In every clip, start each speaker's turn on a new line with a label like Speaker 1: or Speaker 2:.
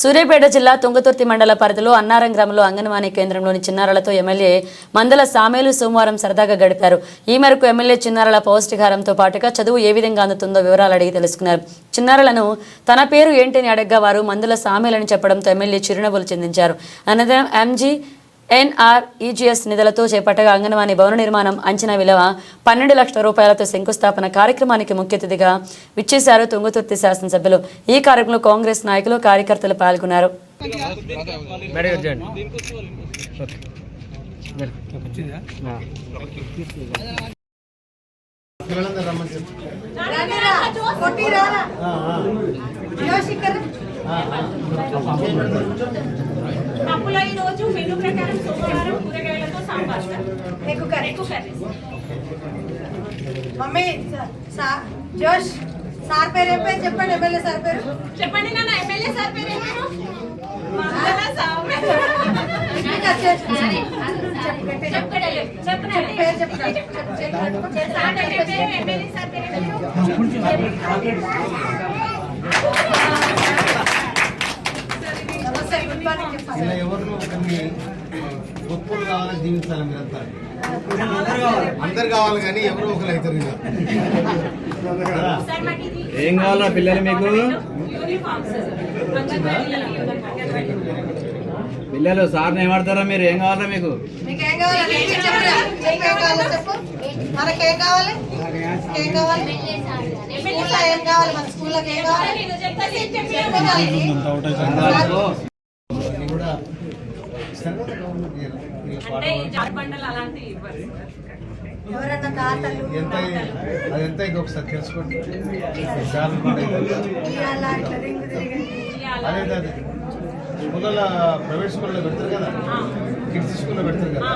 Speaker 1: సూర్యాపేట జిల్లా తుంగతుర్తి మండల పరిధిలో అన్నారం గ్రామంలో అంగన్వాడీ కేంద్రంలోని చిన్నారులతో ఎమ్మెల్యే మందల సామేలు సోమవారం సరదాగా గడిపారు. ఈ మేరకు ఎమ్మెల్యే చిన్నారుల పౌష్టికారంతో పాటుగా చదువు ఏ విధంగా అందుతుందో వివరాలు అడిగి తెలుసుకున్నారు. చిన్నారులను తన పేరు ఏంటని అడగ్గా వారు మందుల సామేలని చెప్పడంతో ఎమ్మెల్యే చిరునవ్వులు చెందించారు. అనంతరం ఎంజీ ఎన్ఆర్ఈజీఎస్ నిధులతో చేపట్టగా అంగన్వాడీ భవన నిర్మాణం అంచనా విలువ పన్నెండు లక్షల రూపాయలతో శంకుస్థాపన కార్యక్రమానికి ముఖ్య అతిథిగా విచ్చేశారు తుంగతుర్తి శాసనసభ్యులు. ఈ కార్యక్రమంలో కాంగ్రెస్ నాయకులు కార్యకర్తలు పాల్గొన్నారు.
Speaker 2: పప్పులో ఈ రోజు మెనూ ప్రకారం సోమవారం కూరగాయలతో సాంబార్
Speaker 3: ఎక్కువ కర్రీ.
Speaker 2: ఎక్కువ కర్రీస్.
Speaker 3: మమ్మీ సా- సా- జోష్ సార్ పేరు ఏం పేరు చెప్పండి ఎమ్మెల్యే సార్ పేరు.
Speaker 2: చెప్పండి నాన్న ఎమ్మెల్యే సార్ పేరు ఏమన్నారు మంగళ సామె.
Speaker 3: ఇంకా చే- చెప్పు, గట్టిగా చెప్పు.
Speaker 2: చెప్పండి, చెప్పండి.
Speaker 3: పేరు చెప్పు. చెప్పు, చెప్పు.
Speaker 2: సార్ పేరు ఏం పేరు? ఎమ్మెల్యే సార్ పేరు ఏమన్నారు?
Speaker 3: నమస్తే గుడ్ మార్నింగ్ చెప్పండి.
Speaker 4: ఇలా ఎవరినో ఒకరిని గొప్పలు కావాలని జీవించాలి మీరంతా. అందరు కావాలి కానీ ఎవరో ఒకరు అవుతారు
Speaker 5: ఏం కావాలా పిల్లలు మీకు? పిల్లలు సార్ని ఏమాడతారా మీరు? ఏం కావాలా మీకు?
Speaker 3: మీకేం కావాలి?
Speaker 4: ఎంత అది ఎంత ఇది ఒకసారి తెలుసుకోండి అదే అదే. స్కూళ్ళలో ప్రైవేట్ స్కూల్లో పెడతారు కదా? కిడ్స్ స్కూల్లో పెడతారు కదా?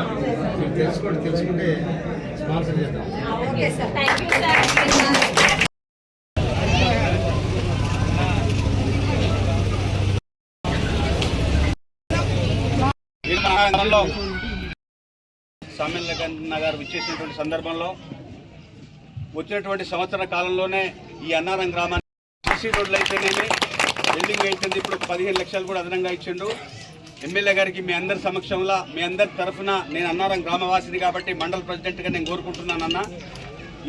Speaker 4: మీరు తెలుసుకోండి తెలుసుకుంటే స్పాన్సర్ చేద్దాం.
Speaker 3: ఓకే సార్
Speaker 6: నగర్ విచ్చేసినటువంటి సందర్భంలో వచ్చినటువంటి సంవత్సర కాలంలోనే ఈ అన్నారం గ్రామానికి సిసి రోడ్లు అయితేనేమి బిల్డింగ్ అయిపోయింది ఇప్పుడు పదిహేను లక్షలు కూడా అదనంగా ఇచ్చిండు. ఎమ్మెల్యే గారికి మీ అందరి సమక్షంలో మీ అందరి తరఫున నేను అన్నారం గ్రామవాసిని కాబట్టి మండల ప్రెసిడెంట్గా నేను కోరుకుంటున్నానన్న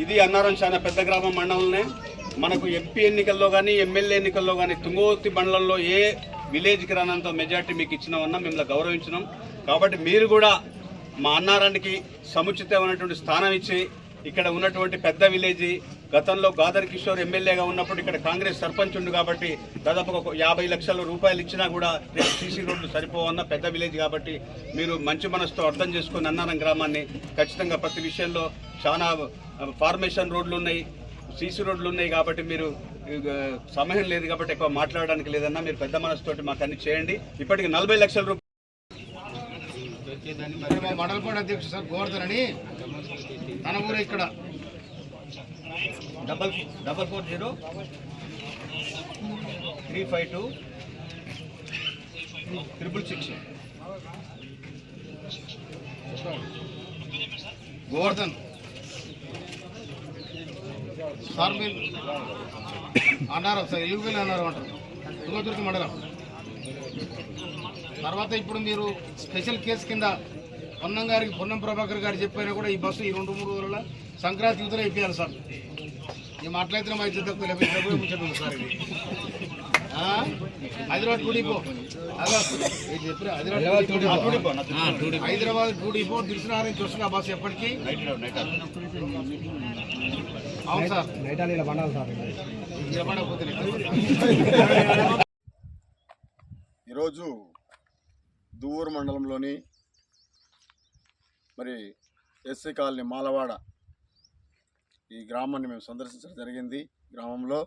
Speaker 6: ఇది అన్నారం చాలా పెద్ద గ్రామం మండలంనే. మనకు ఎంపీ ఎన్నికల్లో కానీ ఎమ్మెల్యే ఎన్నికల్లో కానీ తుంగోతి మండలంలో ఏ విలేజ్కి రానంత మెజార్టీ మీకు ఇచ్చినామన్నా మిమ్మల్ని గౌరవించినాం. కాబట్టి మీరు కూడా మా అన్నారానికి సముచితమైనటువంటి స్థానం ఇచ్చి ఇక్కడ ఉన్నటువంటి పెద్ద విలేజ్ గతంలో గాదర్ కిషోర్ ఎమ్మెల్యేగా ఉన్నప్పుడు ఇక్కడ కాంగ్రెస్ సర్పంచ్ ఉండు కాబట్టి దాదాపు ఒక యాభై లక్షల రూపాయలు ఇచ్చినా కూడా సీసీ రోడ్లు సరిపోవన్న పెద్ద విలేజ్ కాబట్టి మీరు మంచి మనసుతో అర్థం చేసుకుని అన్నారం గ్రామాన్ని ఖచ్చితంగా ప్రతి విషయంలో చాలా ఫార్మేషన్ రోడ్లు ఉన్నాయి సీసీ రోడ్లు ఉన్నాయి కాబట్టి మీరు సమయం లేదు కాబట్టి ఎక్కువ మాట్లాడడానికి లేదన్నా మీరు పెద్ద మనసుతోటి మాకు అన్ని చేయండి. ఇప్పటికి నలభై లక్షల రూపాయలు
Speaker 4: మండల పార్టీ అధ్యక్షుడు సార్ గోవర్ధన్ అని తన ఊరు ఇక్కడ.
Speaker 6: Double double four zero three five two triple six.
Speaker 4: Govardhan. Sir మీరు అన్నారు సార్ యువకులు అన్నారు అంటారు తుంగతుర్తి మండలం. తర్వాత ఇప్పుడు మీరు స్పెషల్ కేసు కింద పొన్నం గారికి పొన్నం ప్రభాకర్ గారు చెప్పినా కూడా ఈ బస్సు ఈ రెండు మూడు రోజుల సంక్రాంతి యువతలు అయిపోయారు సార్. ఈ మాట్లాడితే మా ఇద్దరు తక్కువ లేకపోతే చెప్పండి సార్ ఇది? హైదరాబాద్ టూడిపో హైదరాబాద్ టూడిపో హైదరాబాద్ టూడిపో దిల్సునార్ నుంచి వస్తుంది సార్.
Speaker 7: ఈరోజు దువ్వూరు మండలంలోని మరి ఎస్సీ కాలనీ మాలవాడ ఈ గ్రామాన్ని మేము సందర్శించడం జరిగింది. గ్రామంలో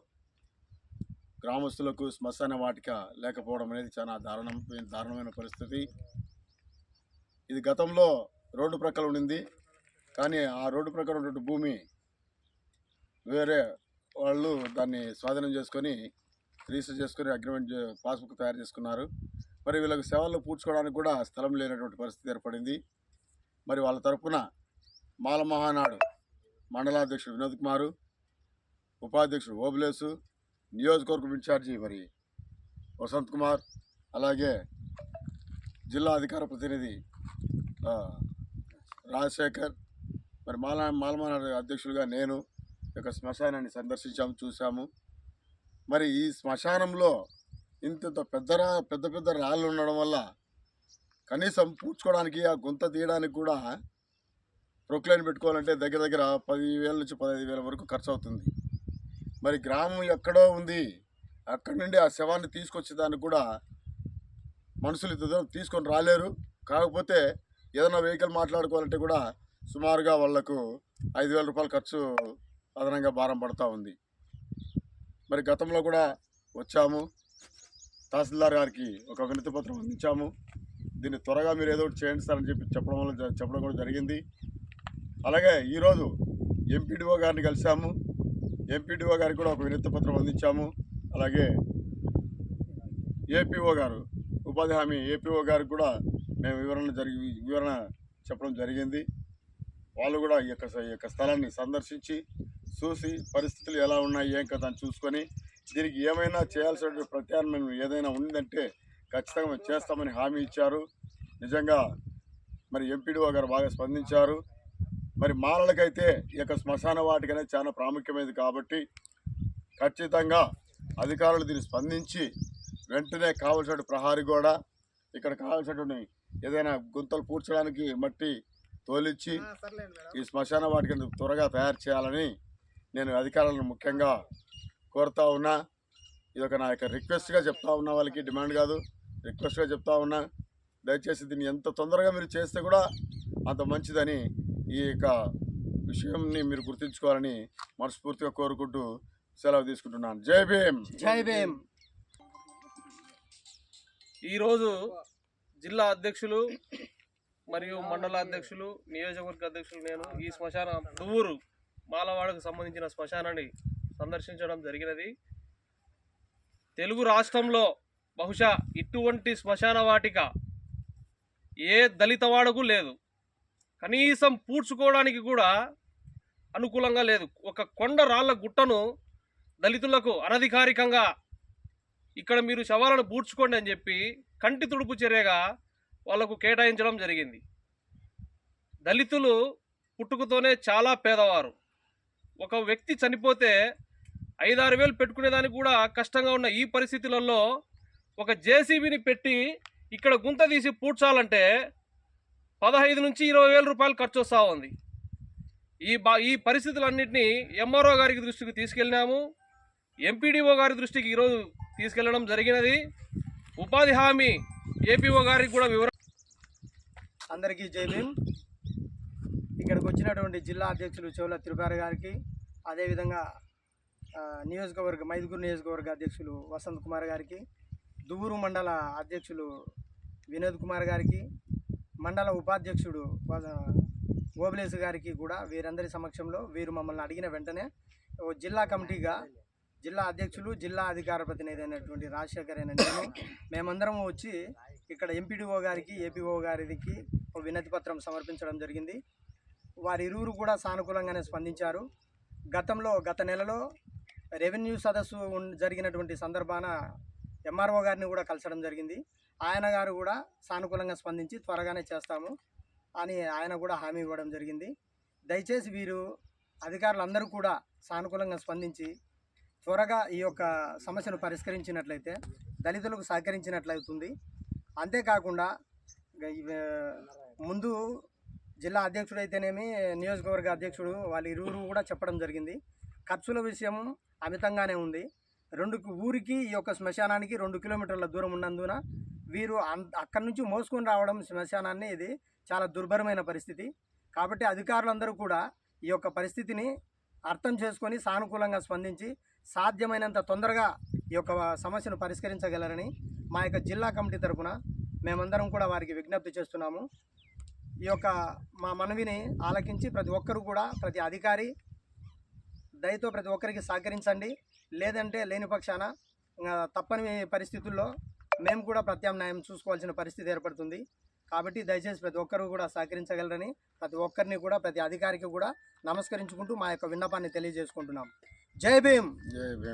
Speaker 7: గ్రామస్తులకు శ్మశాన వాటిక లేకపోవడం అనేది చాలా దారుణం దారుణమైన పరిస్థితి. ఇది గతంలో రోడ్డు ప్రక్కల ఉండింది. కానీ ఆ రోడ్డు ప్రక్కల ఉన్నటువంటి భూమి వేరే వాళ్ళు దాన్ని స్వాధీనం చేసుకొని రిజిస్టర్ చేసుకొని అగ్రిమెంట్ పాస్బుక్ తయారు చేసుకున్నారు. మరి వీళ్ళకి సేవలు పూడ్చుకోవడానికి కూడా స్థలం లేనటువంటి పరిస్థితి ఏర్పడింది. మరి వాళ్ళ తరఫున మాల మహానాడు మండలాధ్యక్షుడు వినోద్ కుమారు ఉపాధ్యక్షుడు ఓబులేసు నియోజకవర్గం ఇన్ఛార్జి మరి వసంత్ కుమార్ అలాగే జిల్లా అధికార ప్రతినిధి రాజశేఖర్ మరి మాల మాలమానాడు అధ్యక్షులుగా నేను యొక్క శ్మశానాన్ని సందర్శించాము చూసాము మరి ఈ శ్మశానంలో ఇంత పెద్ద రా- పెద్ద పెద్ద రాళ్ళు ఉండడం వల్ల కనీసం పూడ్చుకోవడానికి ఆ గుంత తీయడానికి కూడా ప్రొక్లైన్ పెట్టుకోవాలంటే దగ్గర దగ్గర పదివేల నుంచి పదహైదు వేల వరకు ఖర్చు అవుతుంది మరి గ్రామం ఎక్కడో ఉంది అక్కడి నుండి ఆ శవాన్ని తీసుకొచ్చేదానికి కూడా మనుషులు ఇద్దరు తీసుకొని రాలేరు. కాకపోతే ఏదైనా వెహికల్ మాట్లాడుకోవాలంటే కూడా సుమారుగా వాళ్ళకు ఐదు వేల రూపాయలు ఖర్చు అదనంగా భారం పడుతూ ఉంది. మరి గతంలో కూడా వచ్చాము. తహసీల్దార్ గారికి ఒక వినతి పత్రం అందించాము. దీన్ని త్వరగా మీరు ఏదో ఒకటి చేయండి సార్ అని చెప్పి చెప్పడం వల్ల చెప్పడం కూడా జరిగింది. అలాగే ఈరోజు ఎంపీడీఓ గారిని కలిసాము ఎంపీడీఓ గారికి కూడా ఒక వినతి పత్రం అందించాము. అలాగే ఏపీఓ గారు ఉపాధి హామీ ఏపీఓ గారికి కూడా మేము వివరణ జరిగి వివరణ చెప్పడం జరిగింది. వాళ్ళు కూడా ఈ యొక్క ఈ యొక్క స్థలాన్ని సందర్శించి చూసి పరిస్థితులు ఎలా ఉన్నాయి ఏం కదా అని చూసుకొని దీనికి ఏమైనా చేయాల్సిన ప్రత్యామ్నాయం ఏదైనా ఉందంటే ఖచ్చితంగా చేస్తామని హామీ ఇచ్చారు. నిజంగా మరి ఎంపీడీఓ గారు బాగా స్పందించారు. మరి మాలలకైతే ఈ యొక్క శ్మశాన వాటిక అనేది చాలా ప్రాముఖ్యమైనది కాబట్టి ఖచ్చితంగా అధికారులు దీన్ని స్పందించి వెంటనే కావలసిన ప్రహారీ గోడ ఇక్కడ కావాల్సినటువంటి ఏదైనా గుంతలు పూడ్చడానికి మట్టి తోలిచ్చి ఈ శ్మశాన వాటికను త్వరగా తయారు చేయాలని నేను అధికారులను ముఖ్యంగా కోరుతా ఉన్నా ఇది ఒక నా యొక్క రిక్వెస్ట్గా చెప్తా ఉన్నా వాళ్ళకి డిమాండ్ కాదు. రిక్వెస్ట్గా చెప్తా ఉన్నా దయచేసి దీన్ని ఎంత తొందరగా మీరు చేస్తే కూడా అంత మంచిదని ఈ యొక్క విషయంని మీరు గుర్తుంచుకోవాలని మనస్ఫూర్తిగా కోరుకుంటూ సెలవు తీసుకుంటున్నాను. జై భీమ్!
Speaker 8: జై భీమ్! ఈరోజు జిల్లా అధ్యక్షులు మరియు మండల అధ్యక్షులు నియోజకవర్గ అధ్యక్షులు నేను ఈ శ్మశాన దువ్వూరు మాలవాడకు సంబంధించిన శ్మశానాన్ని సందర్శించడం జరిగినది. తెలుగు రాష్ట్రంలో బహుశా ఇటువంటి శ్మశాన వాటిక ఏ దళితవాడకు లేదు. కనీసం పూడ్చుకోవడానికి కూడా అనుకూలంగా లేదు. ఒక కొండ రాళ్ళ గుట్టను దళితులకు అనధికారికంగా ఇక్కడ మీరు శవాలను పూడ్చుకోండి అని చెప్పి కంటి తుడుపు చర్యగా వాళ్ళకు కేటాయించడం జరిగింది. దళితులు పుట్టుకతోనే చాలా పేదవారు. ఒక వ్యక్తి చనిపోతే ఐదారు వేలు పెట్టుకునేదానికి కూడా కష్టంగా ఉన్న ఈ పరిస్థితులలో ఒక జేసీబీని పెట్టి ఇక్కడ గుంత తీసి పూడ్చాలంటే పదహైదు నుంచి ఇరవై వేల రూపాయలు ఖర్చు వస్తూ ఉంది. ఈ బా ఈ పరిస్థితులన్నింటినీ ఎంఆర్ఓ గారికి దృష్టికి తీసుకెళ్ళినాము. ఎంపీడీఓ గారి దృష్టికి ఈరోజు తీసుకెళ్ళడం జరిగినది. ఉపాధి హామీ ఏపీఓ గారికి కూడా వివరణ
Speaker 9: అందరికీ జై భీమ్. ఇక్కడికి వచ్చినటువంటి జిల్లా అధ్యక్షులు చెవుల తిరుపారి గారికి అదేవిధంగా నియోజకవర్గ మైదుగురు నియోజకవర్గ అధ్యక్షులు వసంత్ కుమార్ గారికి దువ్వూరు మండల అధ్యక్షులు వినోద్ కుమార్ గారికి మండల ఉపాధ్యక్షుడు గోబిలేసు గారికి కూడా వీరందరి సమక్షంలో వీరు మమ్మల్ని అడిగిన వెంటనే ఓ జిల్లా కమిటీగా జిల్లా అధ్యక్షులు జిల్లా అధికార ప్రతినిధి అయినటువంటి రాజశేఖర్ అయిన నేను మేమందరం వచ్చి ఇక్కడ ఎంపీడీఓ గారికి ఏపీఓ గారికి ఒక వినతి పత్రం సమర్పించడం జరిగింది. వారిరువురు కూడా సానుకూలంగానే స్పందించారు. గతంలో గత నెలలో రెవెన్యూ సదస్సు జరిగినటువంటి సందర్భాన ఎంఆర్ఓ గారిని కూడా కలసడం జరిగింది. ఆయన గారు కూడా సానుకూలంగా స్పందించి త్వరగానే చేస్తాము అని ఆయన కూడా హామీ ఇవ్వడం జరిగింది. దయచేసి వీరు అధికారులందరూ కూడా సానుకూలంగా స్పందించి త్వరగా ఈ యొక్క సమస్యను పరిష్కరించినట్లయితే దళితులకు సహకరించినట్లయితుంది అంతేకాకుండా ముందు జిల్లా అధ్యక్షుడు అయితేనేమి నియోజకవర్గ అధ్యక్షుడు వాళ్ళ ఇరువురు కూడా చెప్పడం జరిగింది. ఖర్చుల విషయం అమితంగానే ఉంది. రెండు ఊరికి ఈ యొక్క శ్మశానానికి రెండు కిలోమీటర్ల దూరం ఉన్నందున వీరు అక్కడి నుంచి మోసుకొని రావడం శ్మశానాన్ని ఇది చాలా దుర్భరమైన పరిస్థితి. కాబట్టి అధికారులందరూ కూడా ఈ యొక్క పరిస్థితిని అర్థం చేసుకొని సానుకూలంగా స్పందించి సాధ్యమైనంత తొందరగా ఈ యొక్క సమస్యను పరిష్కరించగలరని మా యొక్క జిల్లా కమిటీ తరఫున మేమందరం కూడా వారికి విజ్ఞప్తి చేస్తున్నాము. ఈ యొక్క మా మనవిని ఆలకించి ప్రతి ఒక్కరు కూడా ప్రతి అధికారి దయతో ప్రతి ఒక్కరికి సహకరించండి. లేదంటే లేని పక్షాన తప్పని పరిస్థితుల్లో మేము కూడా ప్రత్యామ్నాయం చూసుకోవాల్సిన పరిస్థితి ఏర్పడుతుంది. కాబట్టి దయచేసి ప్రతి ఒక్కరు కూడా సహకరించగలరని ప్రతి ఒక్కరిని కూడా ప్రతి అధికారికి కూడా నమస్కరించుకుంటూ మా యొక్క విన్నపాన్ని తెలియజేసుకుంటున్నాం. జై భీమ్!
Speaker 7: జై భీమ్!